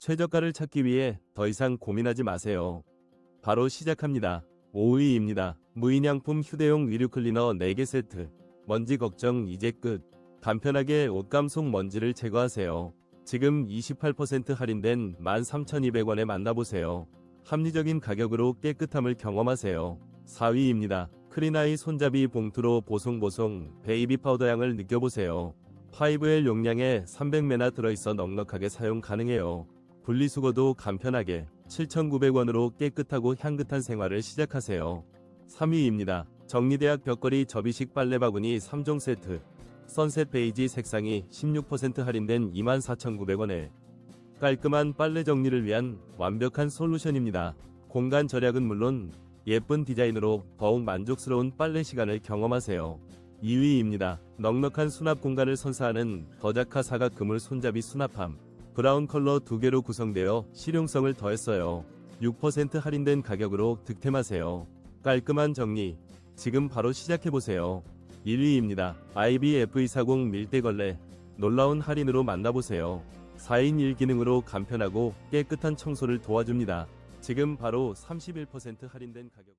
최저가를 찾기 위해 더 이상 고민하지 마세요. 바로 시작합니다. 5위입니다. 무인양품 휴대용 위류 클리너 4개 세트. 먼지 걱정 이제 끝. 간편하게 옷감 속 먼지를 제거하세요. 지금 28% 할인된 13,200원에 만나보세요. 합리적인 가격으로 깨끗함을 경험하세요. 4위입니다. 크리나이 손잡이 봉투로 보송보송 베이비 파우더 향을 느껴보세요. 5L 용량에 300매나 들어있어 넉넉하게 사용 가능해요. 분리수거도 간편하게 7,900원으로 깨끗하고 향긋한 생활을 시작하세요. 3위입니다. 정리대학 벽걸이 접이식 빨래 바구니 3종 세트. 선셋 베이지 색상이 16% 할인된 24,900원에 깔끔한 빨래 정리를 위한 완벽한 솔루션입니다. 공간 절약은 물론 예쁜 디자인으로 더욱 만족스러운 빨래 시간을 경험하세요. 2위입니다. 넉넉한 수납 공간을 선사하는 더자카 사각 그물 손잡이 수납함. 브라운 컬러 두 개로 구성되어 실용성을 더했어요. 6% 할인된 가격으로 득템하세요. 깔끔한 정리. 지금 바로 시작해보세요. 1위입니다. IBF240 밀대걸레. 놀라운 할인으로 만나보세요. 4인 1 기능으로 간편하고 깨끗한 청소를 도와줍니다. 지금 바로 31% 할인된 가격.